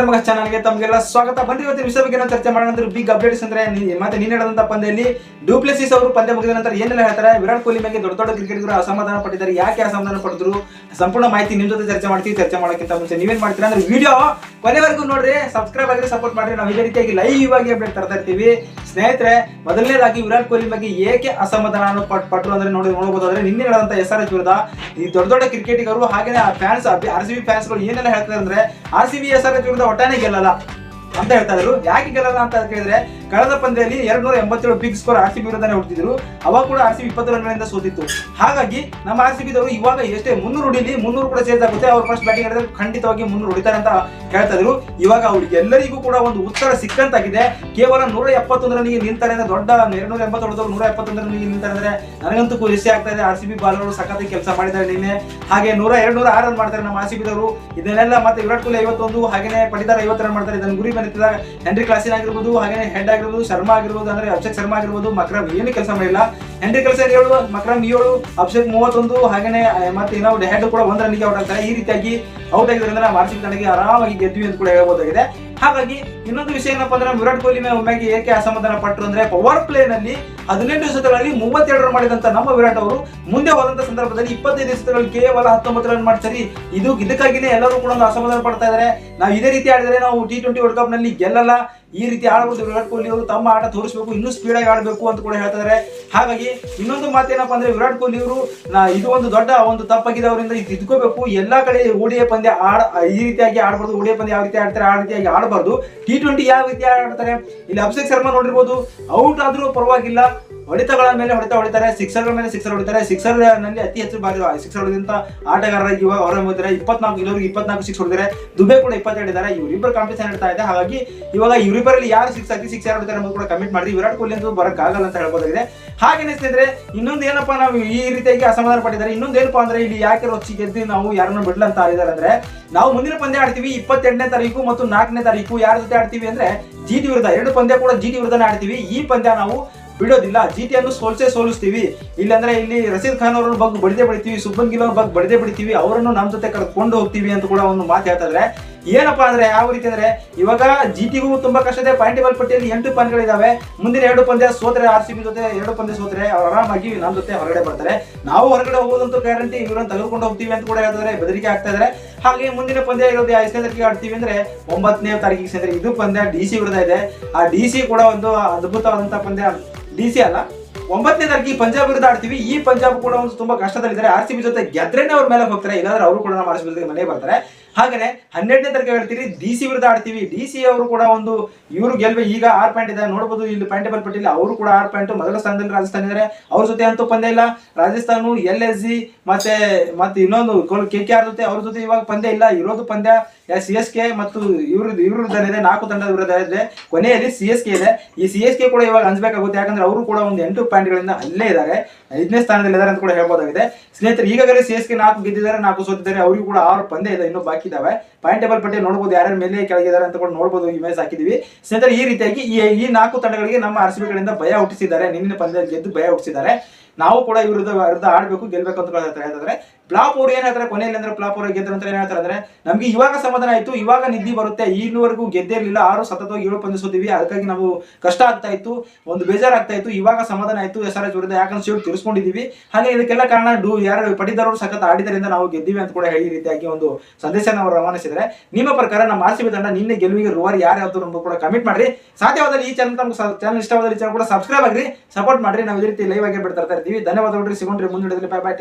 ನಮಗ ಚಾನಲ್ಗೆ ತಮಗೆಲ್ಲ ಸ್ವಾಗತ. ಬಂದಿ ಇವತ್ತಿನ ವಿಷಯ ಬಗ್ಗೆ ಚರ್ಚೆ ಮಾಡೋಣ ಬಿಗ್ ಅಪ್ಡೇಟ್ಸ್ ಅಂದ್ರೆ ಮತ್ತೆ ನೀನ್ ಹೇಳದಂತ ಪಂದ್ಯದಲ್ಲಿ ಡೂಪ್ಲೆಸಿಸ್ ಅವರು ಪಂದ್ಯ ಮುಗಿದ ನಂತರ ಏನೆಲ್ಲ ಹೇಳ್ತಾರೆ? ವಿರಾಟ್ ಕೊಹ್ಲಿ ಮೇಲೆ ದೊಡ್ಡ ದೊಡ್ಡ ಕ್ರಿಕೆಟಿಗರು ಅಸಮಾಧಾನ ಪಟ್ಟಿದ್ದಾರೆ. ಯಾಕೆ ಅಸಮಾಧಾನ ಪಡೆದ್ರು? ಸಂಪೂರ್ಣ ಮಾಹಿತಿ ನಿಮ್ ಜೊತೆ ಚರ್ಚೆ ಮಾಡ್ತೀವಿ. ಚರ್ಚೆ ಮಾಡೋಕ್ಕಿಂತ ಮುಂಚೆ ನೀವೇನ್ ಮಾಡ್ತೀರಾ ಅಂದ್ರೆ ವಿಡಿಯೋ ಕೊನೆವರೆಗೂ ನೋಡ್ರಿ ಸಬ್ಸ್ಕ್ರೈಬ್ ಆಗಿ ಸಪೋರ್ಟ್ ಮಾಡ್ರಿ. ನಾವು ಇದೇ ರೀತಿಯಾಗಿ ಲೈವ್ ಆಗಿ ಅಪ್ಡೇಟ್ ತರ್ತಾ ಇರ್ತೀವಿ. ಸ್ನೇಹಿತರೆ, ಮೊದಲನೇದಾಗಿ ವಿರಾಟ್ ಕೊಹ್ಲಿ ಬಗ್ಗೆ ಏಕೆ ಅಸಮಾಧಾನ ಪಟ್, ಪಟ್ರು ಅಂದ್ರೆ ನೋಡಿ ನೋಡಬಹುದಾದ್ರೆ ನಿನ್ನೆ ನಡೆದಂತ ಎಸ್ ಆರ್ ಎಚ್ ವಿರುದ್ಧ ಈ ದೊಡ್ಡ ದೊಡ್ಡ ಕ್ರಿಕೆಟಿಗರು ಹಾಗೆ ಫ್ಯಾನ್ಸ್ ಆರ್ ಸಿ ಬಿ ಫ್ಯಾನ್ಸ್ಗಳು ಏನೆಲ್ಲ ಹೇಳ್ತಾರೆ ಅಂದ್ರೆ R C B S R H ವಿರುದ್ಧ ಒಟ್ಟಾನೆ ಗೆಲ್ಲಲ್ಲ ಅಂತ ಹೇಳ್ತಾ ಇದ್ರು. ಯಾಕೆ ಗೆಲ್ಲಲ್ಲ ಅಂತ ಕೇಳಿದ್ರೆ ಕಳೆದ ಪಂದ್ಯದಲ್ಲಿ ಎರಡ್ ನೂರ ಎಂಬತ್ತೇಳು big score R C B ವಿರುದ್ಧನೇ ಹೊಡ್ತಿದ್ರು. ಅವಾಗ ಕೂಡ ಆರ್ ಸಿ ಬಿ ಇಪ್ಪತ್ತು ರನ್ಗಳಿಂದ ಸೋತಿತ್ತು. ಹಾಗಾಗಿ ನಮ್ಮ ಆರ್ ಸಿ ಬಿದವರು ಇವಾಗ ಎಷ್ಟೇ ಮುನ್ನೂರು ಹುಡಿಲಿ, ಮುನ್ನೂರು ಕೂಡ ಚೇಂಜ್ ಆಗುತ್ತೆ ಅವ್ರು ಫಸ್ಟ್ ಬ್ಯಾಟಿಂಗ್ ಮಾಡಿದ್ರೆ ಖಂಡಿತವಾಗಿ ಮುನ್ನೂರು ಹೊಡಿತಾರೆ ಅಂತ ಹೇಳ್ತಾ ಇದ್ರು. ಇವಾಗ ಅವ್ರಿಗೆ ಎಲ್ಲರಿಗೂ ಕೂಡ ಒಂದು ಉತ್ತರ ಸಿಕ್ಕಂತಾಗಿದೆ. ಕೇವಲ ನೂರ ಎಪ್ಪತ್ತೊಂದು ರನ್ಗೆ ನಿಲ್ತಾರೆ ಅಂದ್ರೆ ದೊಡ್ಡ ಎರಡ್ನೂರ ಎಂಬತ್ತು ಹೊಡೆದವರು ನೂರ ಎಪ್ಪತ್ತೊಂದು ರನ್ಗೆ ಅಂದ್ರೆ ನನಗಂತೂ ಖುಷಿ ಆಗ್ತಾ ಇದೆ. ಆರ್ ಸಿ ಬಿ ಬಾಲರ್ಗಳು ಸಖತ್ ಕೆಲಸ ಮಾಡಿದ್ದಾರೆ ನಿನ್ನೆ. ಹಾಗೆ ನೂರ ಎರಡು ನೂರ ಆರು ರನ್ ಮಾಡ್ತಾರೆ ನಮ್ಮ ಆರ್ ಸಿ ಬಿದವರು ಇದನ್ನೆಲ್ಲ ಮತ್ತೆ ವಿರಾಟ್ ಕೊಹ್ಲಿ ಐವತ್ತೊಂದು ಹಾಗೆ ಪಡಿದಾರ ಐವತ್ತು ರನ್ ಮಾಡ್ತಾರೆ. ಇದನ್ನು ಗುರಿ ಬಂದಿದ್ದ ಹೆನ್ರಿ ಕ್ಲಾಸಿನ್ ಆಗಿರ್ಬೋದು ಹಾಗೆ ಹೆಡ್ ಆಗಿರ್ಬೋದು, ಶರ್ಮಾ ಆಗಿರ್ಬೋದು ಅಂದ್ರೆ ಅಭಿಷೇಕ್ ಶರ್ಮಾ ಆಗಿರ್ಬೋದು, ಮಕ್ರಮ್ ಏನು ಕೆಲಸ ಮಾಡಿಲ್ಲ. ಹೆನ್ರಿ ಕೆಲಸ ಏಳು ಮಕ್ರಮ್ ಏಳು, ಅಭಿಷೇಕ್ ಮೂವತ್ತೊಂದು, ಹಾಗೇನೆ ಮತ್ತೆ ಒಂದು ಹೆಡ್ ಕೂಡ ಒಂದ್ ರನ್ಗೆ ಔಟ್ ಆಗ್ತಾರೆ. ಈ ರೀತಿಯಾಗಿ ಔಟ್ ಸಿ ಬಿ ತಂಡಕ್ಕೆ ಆರಾಮಾಗಿ ಗೆದ್ವಿ ಅಂತ ಕೂಡ ಹೇಳಬಹುದಾಗಿದೆ ಹಾಗಾಗಿ ಇನ್ನೊಂದು ವಿಷಯ ಏನಪ್ಪಾ ಅಂದ್ರೆ, ವಿರಾಟ್ ಕೊಹ್ಲಿ ಮೇಲೆ ಒಮ್ಮೆಗೆ ಏಕೆ ಅಸಮಾಧಾನ ಪಟ್ಟರು ಅಂದ್ರೆ ಪವರ್ ಪ್ಲೇ ನಲ್ಲಿ ಹದಿನೆಂಟು ಎಸೆತಗಳಲ್ಲಿ ಮೂವತ್ತೆರಡು ರನ್ ಮಾಡಿದಂತ ನಮ್ಮ ವಿರಾಟ್ ಅವರು ಮುಂದೆ ಹೋದಂತ ಸಂದರ್ಭದಲ್ಲಿ ಇಪ್ಪತ್ತೈದು ಎಸೆತಗಳಲ್ಲಿ ಕೇವಲ ಹತ್ತೊಂಬತ್ತು ರನ್ ಮಾಡ್ತಾರೆ ಇದು ಇದಕ್ಕಾಗಿನೇ ಎಲ್ಲರೂ ಕೂಡ ಒಂದು ಅಸಮಾಧಾನ ಪಡ್ತಾ ಇದ್ದಾರೆ ನಾವು ಇದೇ ರೀತಿ ಆಡಿದ್ರೆ ನಾವು ಟಿ ಟ್ವೆಂಟಿ ವರ್ಲ್ಡ್ ಕಪ್ನಲ್ಲಿ ಗೆಲ್ಲಲ್ಲ. ಈ ರೀತಿ ಆಡಬಹುದು ವಿರಾಟ್ ಕೊಹ್ಲಿ ಅವರು ತಮ್ಮ ಆಟ ತೋರಿಸಬೇಕು, ಇನ್ನೂ ಸ್ಪೀಡ್ ಆಗಿ ಆಡಬೇಕು ಅಂತ ಕೂಡ ಹೇಳ್ತಾರೆ ಹಾಗಾಗಿ ಇನ್ನೊಂದು ಮಾತೇನಪ್ಪ ಅಂದ್ರೆ ವಿರಾಟ್ ಕೊಹ್ಲಿ ಅವರು ಇದು ಒಂದು ದೊಡ್ಡ ಒಂದು ತಪ್ಪಾಗಿದೆ ಅವರಿಂದ ಇದು ತಿದ್ಕೋಬೇಕು ಎಲ್ಲಾ ಕಡೆ ಓಡಿಯ ಪಂದ್ಯ ಆಡ, ಈ ರೀತಿಯಾಗಿ ಆಡಬಾರ್ದು, ಓಡಿಯ ಪಂದ್ಯ ಯಾವ ರೀತಿ ಆಡ್ತಾರೆ, ಆ ರೀತಿಯಾಗಿ ಆಡಬಾರ್ದು. ಟಿ ಟ್ವೆಂಟಿ ಯಾವ ರೀತಿ ಆಡ್ತಾರೆ? ಇಲ್ಲಿ ಅಭಿಷೇಕ್ ಶರ್ಮಾ ನೋಡಿರ್ಬೋದು ಔಟ್ ಆದ್ರೂ ಪರವಾಗಿಲ್ಲ. ಹೊಡೆತಗಳ ಮೇಲೆ ಹೊಡಿತಾ ಹೊಡಿತಾರೆ, ಸಿಕ್ಸರ್ಗಳ ಮೇಲೆ ಸಿಕ್ಸರ್ ಹೊಡಿತಾರೆ ಸಿಕ್ಸರ್ನಲ್ಲಿ ಅತಿ ಹೆಚ್ಚು ಬಾರಿ ಸಿಕ್ಸರ್ ಹೊಡೆದಂತ ಆಟಗಾರರ ಇವಾಗ ಹೊರ ಬಂದಿದ್ದಾರೆ ಇಪ್ಪತ್ನಾಲ್ಕು ಇಲ್ಲವರಿಗೆ ಇಪ್ಪತ್ನಾಲ್ಕು ಸಿಕ್ಸ್ ಹೊಡಿತಾರೆ ದುಬೆ ಕೂಡ ಇಪ್ಪತ್ತೆರಡು ಇದ್ದಾರೆ. ಇವರಿಬ್ಬರು ಕಾಂಪಿಟೇಷನ್ ಇಡ್ತಾ ಇದೆ. ಹಾಗಾಗಿ ಇವಾಗ ಇವರಿಬ್ಬರಲ್ಲಿ ಯಾರು ಸಿಕ್ಸ್ ಅತಿ ಸಿಕ್ಸ್ ಯಾರು ಹೊಡಿತಾರೆ ಅನ್ನೋದು ಕೂಡ ಕಮಿಟ್ ಮಾಡಿ ವಿರಾಟ್ ಕೊಹ್ಲಿ ಅಂತೂ ಬರೋಕ್ಕಾಗಲ್ಲ ಅಂತ ಹೇಳ್ಬೋದಾಗಿದೆ. ಹಾಗೇನೆ ಸ್ನೇಹಿತರೆ, ಇನ್ನೊಂದು ಏನಪ್ಪಾ ನಾವು ಈ ರೀತಿಯಾಗಿ ಅಸಮಾಧಾನ ಪಟ್ಟಿದ್ದಾರೆ. ಇನ್ನೊಂದು ಏನಪ್ಪಾ ಅಂದ್ರೆ ಇಲ್ಲಿ ಯಾಕೆ ರೊಚ್ಚಿ ಗೆದ್ದು ನಾವು ಯಾರನ್ನ ಬಿಡ್ಲ ಅಂತ ಇದ್ದಾರೆ ಅಂದ್ರೆ, ನಾವು ಮುಂದಿನ ಪಂದ್ಯ ಆಡ್ತೀವಿ ಇಪ್ಪತ್ತೆಂಟನೇ ತಾರೀಕು ಮತ್ತು ನಾಲ್ಕನೇ ತಾರೀಕು. ಯಾರ ಜೊತೆ ಆಡ್ತೀವಿ ಅಂದ್ರೆ ಜಿಟಿ ವಿರುದ್ಧ, ಎರಡು ಪಂದ್ಯ ಕೂಡ ಜಿಟಿ ವಿರುದ್ಧನೇ ಆಡ್ತೀವಿ. ಈ ಪಂದ್ಯ ನಾವು ಬಿಡೋದಿಲ್ಲ. ಜಿಟಿ ಅನ್ನು ಸೋಲ್ಸೇ ಸೋಲಿಸ್ತೀವಿ. ಇಲ್ಲಾಂದ್ರೆ ಇಲ್ಲಿ ರಶೀದ್ ಖಾನ್ ಅವ್ರ ಬಗ್ಗೆ ಬಡದೇ ಬಿಡ್ತೀವಿ, ಸುಬ್ಬನ್ ಗಿಲ್ ಅವ್ರ ಬಗ್ಗೆ ಬಡದೇ ಬಿಡ್ತೀವಿ, ಅವರನ್ನು ನಮ್ಮ ಜೊತೆ ಕರೆದುಕೊಂಡು ಹೋಗ್ತೀವಿ ಅಂತ ಕೂಡ ಒಂದು ಮಾತು ಹೇಳ್ತಾರೆ ಏನಪ್ಪಾ ಅಂದ್ರೆ ಯಾವ ರೀತಿ ಅಂದ್ರೆ ಇವಾಗ ಜಿಟಿಗೂ ತುಂಬಾ ಕಷ್ಟ ಇದೆ ಪಾಯಿಂಟ್ ಟೇಬಲ್ ಪಟ್ಟಿಯಲ್ಲಿ ಎಂಟು ಪಾಯಿಂಟ್ಗಳಿದಾವೆ. ಮುಂದಿನ ಎರಡು ಪಂದ್ಯ ಸೋತ್ರೆ ಆರ್ ಸಿ ಬಿ ಜೊತೆ ಎರಡು ಪಂದ್ಯ ಸೋತ್ರೆ, ಅವ್ರು ಆರಾಮಾಗಿ ನಮ್ಮ ಜೊತೆ ಹೊರಗಡೆ ಬರ್ತಾರೆ. ನಾವು ಹೊರಗಡೆ ಹೋಗೋದಂತೂ ಗ್ಯಾರಂಟಿ ಇವರನ್ನು ತೆಗೆದುಕೊಂಡು ಹೋಗ್ತೀವಿ ಅಂತ ಕೂಡ ಹೇಳ್ತಾರೆ ಬೆದರಿಕೆ ಆಗ್ತಾ ಇದ್ದಾರೆ ಹಾಗೆ ಮುಂದಿನ ಪಂದ್ಯ ಇರೋದು ಐದನೇ ತಾರೀಕಿಗೆ ಆಡ್ತೀವಿ ಅಂದ್ರೆ ಒಂಬತ್ತನೇ ತಾರೀಕಿಗೆ ಸೇರಿದ್ರೆ ಇದು ಪಂದ್ಯ ಡಿ ಸಿ ಇದೆ ಆ ಡಿ ಸಿ ಕೂಡ ಒಂದು ಅದ್ಭುತವಾದಂತಹ ಪಂದ್ಯ. ಡಿ ಸಿ ಅಲ್ಲ? ಒಂಬತ್ತನೇ ಪಂಜಾಬ್ ವಿರುದ್ಧ ಆಡ್ತೀವಿ. ಈ ಪಂಜಾಬ್ ಕೂಡ ಒಂದು ತುಂಬಾ ಕಷ್ಟದಲ್ಲಿದ್ದಾರೆ. ಆರ್ ಸಿ ಬಿ ಜೊತೆ ಗೆದ್ರೇನೆ ಅವ್ರ ಮೇಲೆ ಹೋಗ್ತಾರೆ. ಇಲ್ಲಾಂದ್ರೆ ಅವರು ಕೂಡ ನಮ್ಮ ಆರ್ ಸಿ ಬಿ ಮನೆಗೆ ಬರ್ತಾರೆ. ಹಾಗೇನೆ ಹನ್ನೆರಡನೇ ತರಗತಿ ಹೇಳ್ತೀರಿ ಡಿ ಸಿ ವಿರುದ್ಧ ಆಡ್ತೀವಿ. ಡಿ ಸಿ ಅವರು ಕೂಡ ಒಂದು ಇವರು ಗೆಲ್ವೆ, ಈಗ ಆರ್ ಪಾಯಿಂಟ್ ಇದೆ. ನೋಡಬಹುದು ಇಲ್ಲಿ ಪಾಯಿಂಟ್ ಟೇಬಲ್ ಪಟ್ಟಿಲ್ಲ ಅವರು ಕೂಡ ಆರ್ ಪಾಯಿಂಟ್ ಮೊದಲ ಸ್ಥಾನದಲ್ಲಿ ರಾಜಸ್ಥಾನ ಇದ್ದಾರೆ ಅವ್ರ ಜೊತೆ ಅಂತೂ ಪಂದ್ಯ ಇಲ್ಲ. ರಾಜಸ್ಥಾನ ಎಲ್ ಎಸ್ ಜಿ ಮತ್ತೆ ಮತ್ತೆ ಇನ್ನೊಂದು ಕೆ ಕೆ ಆರ್ ಜೊತೆ, ಅವ್ರ ಜೊತೆ ಇವಾಗ ಪಂದ್ಯ ಇಲ್ಲ. ಇರೋದು ಪಂದ್ಯ ಸಿ ಎಸ್ ಕೆ ಮತ್ತು ಇವ್ರ ಇವ್ರ ವಿರುದ್ಧ ಇದೆ. ನಾಲ್ಕು ತಂಡದ ವಿರುದ್ಧ ಇದೆ. ಕೊನೆಯಲ್ಲಿ ಸಿ ಎಸ್ ಕೆ ಇದೆ. ಈ ಸಿ ಎಸ್ ಕೆ ಕೂಡ ಇವಾಗ ಅನ್ಸ್ಬೇಕಾಗುತ್ತೆ ಯಾಕಂದ್ರೆ ಅವರು ಕೂಡ ಒಂದು ಎಂಟು ಪಾಯಿಂಟ್ಗಳಿಂದ ಅಲ್ಲೇ ಇದ್ದಾರೆ ಐದನೇ ಸ್ಥಾನದಲ್ಲಿ ಇದ್ದಾರೆ ಅಂತ ಕೂಡ ಹೇಳ್ಬೋದಾಗಿದೆ. ಸ್ನೇಹಿತರೆ, ಈಗಾಗಲೇ ಸಿ ಎಸ್ ಕೆ ನಾಲ್ಕು ಗೆದ್ದಿದ್ದಾರೆ, ನಾಲ್ಕು ಸೋತಿದ್ದಾರೆ. ಅವರಿಗೂ ಕೂಡ ಆರು ಪಂದ್ಯ ಇದೆ. ಇನ್ನೂ ಬಾಕಿ ಇದಾವೆ ಪಾಯಿಂಟ್ ಟೇಬಲ್ ಪಟ್ಟಿ ನೋಡಬಹುದು ಯಾರ್ಯಾರ ಮೇಲೆ ಕೆಳಗಿದ್ದಾರೆ ಅಂತ ನೋಡಬಹುದು ಇಮೇಜ್ ಹಾಕಿದೀವಿ ಸ್ನೇಹಿತರೆ, ಈ ರೀತಿಯಾಗಿ ಈ ನಾಲ್ಕು ತಂಡಗಳಿಗೆ ನಮ್ಮ ಆರ್ ಗಳಿಂದ ಭಯ ಹುಟ್ಟಿಸಿದ್ದಾರೆ. ನಿನ್ನೆ ಪಂದ್ಯದಲ್ಲಿ ಗೆದ್ದು ಭಯ ಹುಟ್ಟಿಸಿದ್ದಾರೆ. ನಾವು ಕೂಡ ವಿರುದ್ಧ ವಿರುದ್ಧ ಆಡ್ಬೇಕು, ಗೆಲ್ಬೇಕು ಅಂತ ಹೇಳ್ತಾರೆ. ಯಾಕಂದ್ರೆ ಪ್ಲಾಪ್ ಅವ್ರು ಏನ್ ಹೇಳ್ತಾರೆ ಕೊನೆಯಲ್ಲಿ ಅಂದ್ರೆ ಪ್ಲಾಪ್ ಅವರು ಗೆದ್ರು ಅಂತ ಏನ್ ಹೇಳ್ತಾರೆ ಅಂದ್ರೆ ನಮ್ಗೆ ಇವಾಗ ಸಮಾಧಾನ ಆಯ್ತು, ಇವಾಗ ನಿದ್ದಿ ಬರುತ್ತೆ ಇನ್ನುವರೆಗೂ ಗೆದ್ದೇ ಇರಲಿಲ್ಲ, ಆರು ಸತತವಾಗಿ ಏಳು ಪಂದ್ಯ ಸೋತೀವಿ ಅದಕ್ಕಾಗಿ ನಾವು ಕಷ್ಟ ಆಗ್ತಾ ಇತ್ತು, ಒಂದು ಬೇಜಾರಾಗ್ತಾ ಇತ್ತು, ಇವಾಗ ಸಮಾಧಾನ ಆಯ್ತು, ಎಸ್ ಆರ್ ಎಚ್ ವಿರುದ್ಧ ಯಾಕಂದ್ರೆ ಸೀಟ್ ತಿರ್ಸ್ಕೊಂಡಿದೀವಿ. ಹಾಗೆ ಇದಕ್ಕೆಲ್ಲ ಕಾರಣ ಡೂ ಯಾರು ಪಟಿದಾರರು ಸಖತ್ ಆಡಿದರಿಂದ ನಾವು ಗೆದ್ದಿವಿ ಅಂತ ಕೂಡ ಹೇಳಿ ರೀತಿಯಾಗಿ ಒಂದು ಸಂದೇಶನ ಅವರು ರವಾನಿಸಿದರೆ ನಿಮ್ಮ ಪ್ರಕಾರ ನಮ್ಮ ಆರ್ ತಂಡ ನಿನ್ನೆ ಗೆಲುವಿಗೆ ರುವಾರಿ ಯಾರು ನಮ್ಗೆ ಕೂಡ ಕಮೆಂಟ್ ಮಾಡ್ರಿ. ಸಾಧ್ಯವಾದಲ್ಲಿ ಈ ಚಾನಲ್ ತಮ್ಗೆ ಚಾನಲ್ ಇಷ್ಟವಾದಲ್ಲಿ ಚಾನಲ್ ಕೂಡ ಸಬ್ಸ್ಕ್ರೈಬ್ ಆಗ್ರಿ ಸಪೋರ್ಟ್ ಮಾಡ್ರಿ, ನಾವು ಇದೇ ರೀತಿ ಲೈವ್ ಆಗಿ ಬಿಡ್ತಾ ಇರ್ತೀವಿ ಧನ್ಯವಾದಗಳು ಸಿಗೋಣ್ರಿ ಮುಂದಿನ ಬಾಯ್ ಬಾಯ್